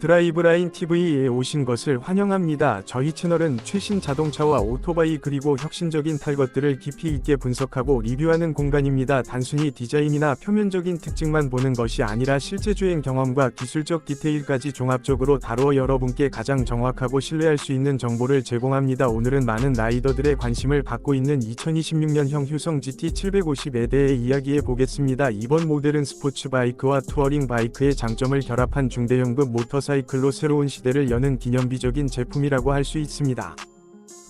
드라이브라인 TV에 오신 것을 환영합니다. 저희 채널은 최신 자동차와 오토바이 그리고 혁신적인 탈 것들을 깊이 있게 분석하고 리뷰하는 공간입니다. 단순히 디자인이나 표면적인 특징만 보는 것이 아니라 실제 주행 경험과 기술적 디테일까지 종합적으로 다루어 여러분께 가장 정확하고 신뢰할 수 있는 정보를 제공합니다. 오늘은 많은 라이더들의 관심을 받고 있는 2026년형 휴성 GT750에 대해 이야기해 보겠습니다. 이번 모델은 스포츠 바이크와 투어링 바이크의 장점을 결합한 중대형급 모터 사이클로 새로운 시대를 여는 기념비적인 제품이라고 할 수 있습니다.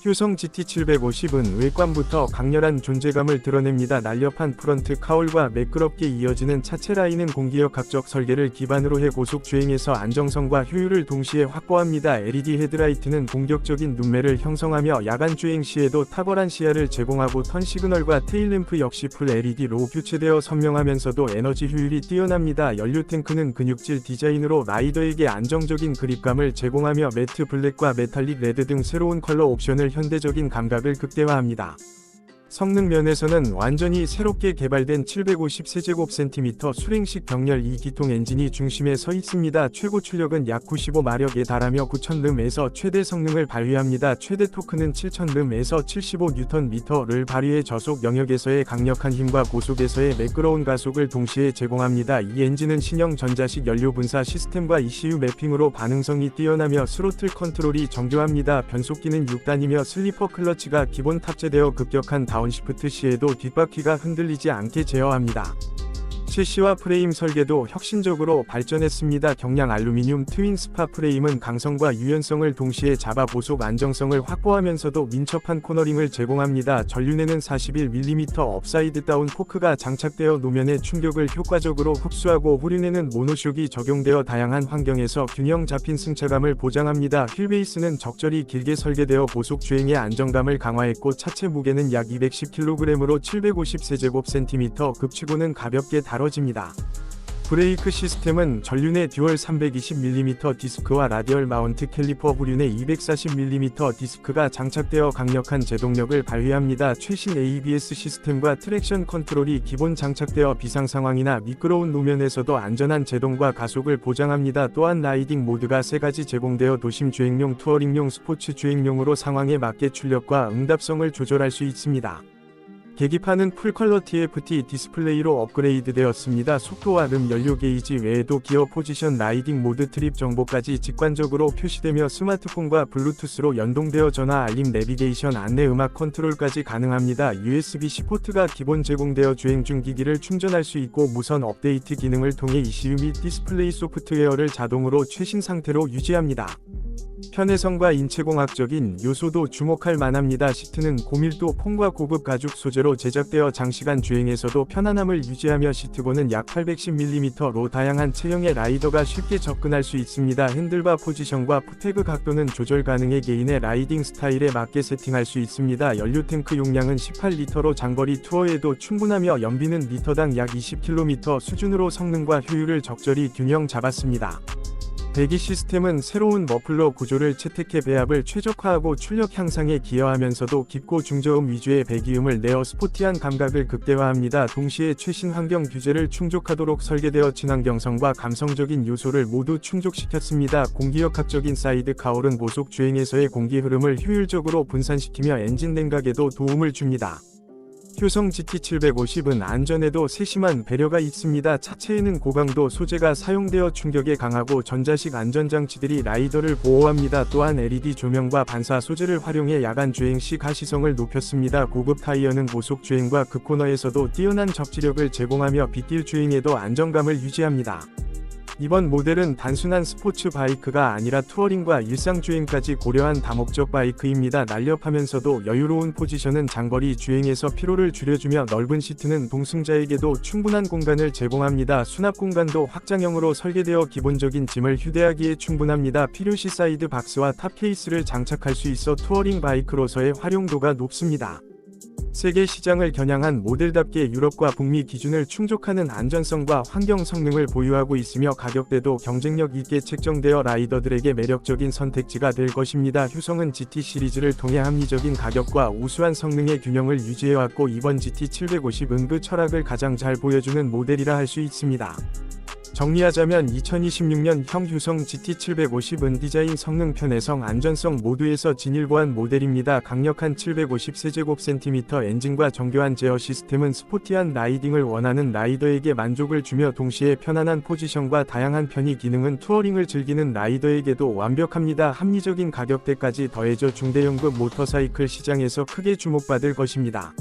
효성 GT750은 외관부터 강렬한 존재감을 드러냅니다. 날렵한 프런트 카울과 매끄럽게 이어지는 차체 라인은 공기역 각적 설계를 기반으로 해 고속 주행에서 안정성과 효율을 동시에 확보합니다. LED 헤드라이트는 공격적인 눈매를 형성하며 야간 주행 시에도 탁월한 시야를 제공하고 턴 시그널과 테일램프 역시 풀 LED로 교체되어 선명하면서도 에너지 효율이 뛰어납니다. 연료 탱크는 근육질 디자인으로 라이더에게 안정적인 그립감을 제공하며 매트 블랙과 메탈릭 레드 등 새로운 컬러 옵션을 현대적인 감각을 극대화합니다. 성능 면에서는 완전히 새롭게 개발된 750세제곱센티미터 수랭식 병렬 2기통 엔진이 중심에 서 있습니다. 최고 출력은 약 95마력에 달하며 9000름에서 최대 성능을 발휘합니다. 최대 토크는 7000름에서 75Nm를 발휘해 저속 영역에서의 강력한 힘과 고속에서의 매끄러운 가속을 동시에 제공합니다. 이 엔진은 신형 전자식 연료 분사 시스템과 ECU 매핑으로 반응성이 뛰어나며 스로틀 컨트롤이 정교합니다. 변속기는 6단이며 슬리퍼 클러치가 기본 탑재되어 급격한 다 운시프트 시에도 뒷바퀴가 흔들리지 않게 제어합니다. 셰시와 프레임 설계도 혁신적으로 발전했습니다. 경량 알루미늄 트윈 스파 프레임은 강성과 유연성을 동시에 잡아 보속 안정성을 확보하면서도 민첩한 코너링을 제공합니다. 전륜에는 41mm 업사이드 다운 포크가 장착되어 노면의 충격을 효과적으로 흡수하고 후륜에는 모노쇼기 적용되어 다양한 환경에서 균형 잡힌 승차감을 보장합니다. 휠베이스는 적절히 길게 설계되어 보속 주행의 안정감을 강화했고 차체 무게는 약 210kg으로 750세제곱센티미터 급치고는 가볍게 다 뤄집니다. 브레이크 시스템은 전륜의 듀얼 320mm 디스크와 라디얼 마운트 캘리퍼 후륜의 240mm 디스크가 장착되어 강력한 제동력을 발휘합니다. 최신 ABS 시스템과 트랙션 컨트롤이 기본 장착되어 비상 상황이나 미끄러운 노면에서도 안전한 제동과 가속을 보장합니다. 또한 라이딩 모드가 세 가지 제공되어 도심 주행용, 투어링용, 스포츠 주행용으로 상황에 맞게 출력과 응답성을 조절할 수 있습니다. 계기판은 풀컬러 TFT 디스플레이로 업그레이드 되었습니다. 속도와 름 연료 게이지 외에도 기어 포지션 라이딩 모드 트립 정보까지 직관적으로 표시되며 스마트폰과 블루투스로 연동되어 전화 알림 내비게이션 안내 음악 컨트롤까지 가능합니다. USB-C 포트가 기본 제공되어 주행 중 기기를 충전할 수 있고 무선 업데이트 기능을 통해 ECU 및 디스플레이 소프트웨어를 자동으로 최신 상태로 유지합니다. 편의성과 인체공학적인 요소도 주목할 만합니다. 시트는 고밀도 폼과 고급 가죽 소재로 제작되어 장시간 주행에서도 편안함을 유지하며 시트고는 약 810mm로 다양한 체형의 라이더가 쉽게 접근할 수 있습니다. 핸들바 포지션과 푸테그 각도는 조절 가능해 개인의 라이딩 스타일에 맞게 세팅할 수 있습니다. 연료 탱크 용량은 18리터로 장거리 투어에도 충분하며 연비는 리터당 약 20km 수준으로 성능과 효율을 적절히 균형 잡았습니다. 배기 시스템은 새로운 머플러 구조를 채택해 배합을 최적화하고 출력 향상에 기여하면서도 깊고 중저음 위주의 배기음을 내어 스포티한 감각을 극대화합니다. 동시에 최신 환경 규제를 충족하도록 설계되어 친환경성과 감성적인 요소를 모두 충족시켰습니다. 공기역학적인 사이드 카울은 고속 주행에서의 공기 흐름을 효율적으로 분산시키며 엔진 냉각에도 도움을 줍니다. 효성 GT750은 안전에도 세심한 배려가 있습니다. 차체에는 고강도 소재가 사용되어 충격에 강하고 전자식 안전장치들이 라이더를 보호합니다. 또한 LED 조명과 반사 소재를 활용해 야간 주행 시 가시성을 높였습니다. 고급 타이어는 고속 주행과 급코너에서도 뛰어난 접지력을 제공하며 빗길 주행에도 안정감을 유지합니다. 이번 모델은 단순한 스포츠 바이크가 아니라 투어링과 일상주행까지 고려한 다목적 바이크입니다. 날렵하면서도 여유로운 포지션은 장거리 주행에서 피로를 줄여주며 넓은 시트는 동승자에게도 충분한 공간을 제공합니다. 수납 공간도 확장형으로 설계되어 기본적인 짐을 휴대하기에 충분합니다. 필요시 사이드 박스와 탑 케이스를 장착할 수 있어 투어링 바이크로서의 활용도가 높습니다. 세계 시장을 겨냥한 모델답게 유럽과 북미 기준을 충족하는 안전성과 환경 성능을 보유하고 있으며 가격대도 경쟁력 있게 책정되어 라이더들에게 매력적인 선택지가 될 것입니다. 효성은 GT 시리즈를 통해 합리적인 가격과 우수한 성능의 균형을 유지해왔고 이번 GT750은 그 철학을 가장 잘 보여주는 모델이라 할 수 있습니다. 정리하자면 2026년 형 휴성 GT750은 디자인 성능 편의성 안전성 모두에서 진일보한 모델입니다. 강력한 750세제곱센티미터 엔진과 정교한 제어 시스템은 스포티한 라이딩을 원하는 라이더에게 만족을 주며 동시에 편안한 포지션과 다양한 편의 기능은 투어링을 즐기는 라이더에게도 완벽합니다. 합리적인 가격대까지 더해져 중대형급 모터사이클 시장에서 크게 주목받을 것입니다.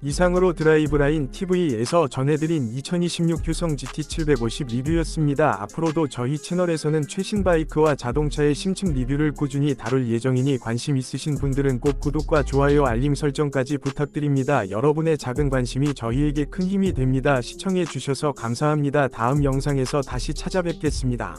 이상으로 드라이브라인 TV에서 전해드린 2026 휴성 GT750 리뷰였습니다. 앞으로도 저희 채널에서는 최신 바이크와 자동차의 심층 리뷰를 꾸준히 다룰 예정이니 관심 있으신 분들은 꼭 구독과 좋아요 알림 설정까지 부탁드립니다. 여러분의 작은 관심이 저희에게 큰 힘이 됩니다. 시청해 주셔서 감사합니다. 다음 영상에서 다시 찾아뵙겠습니다.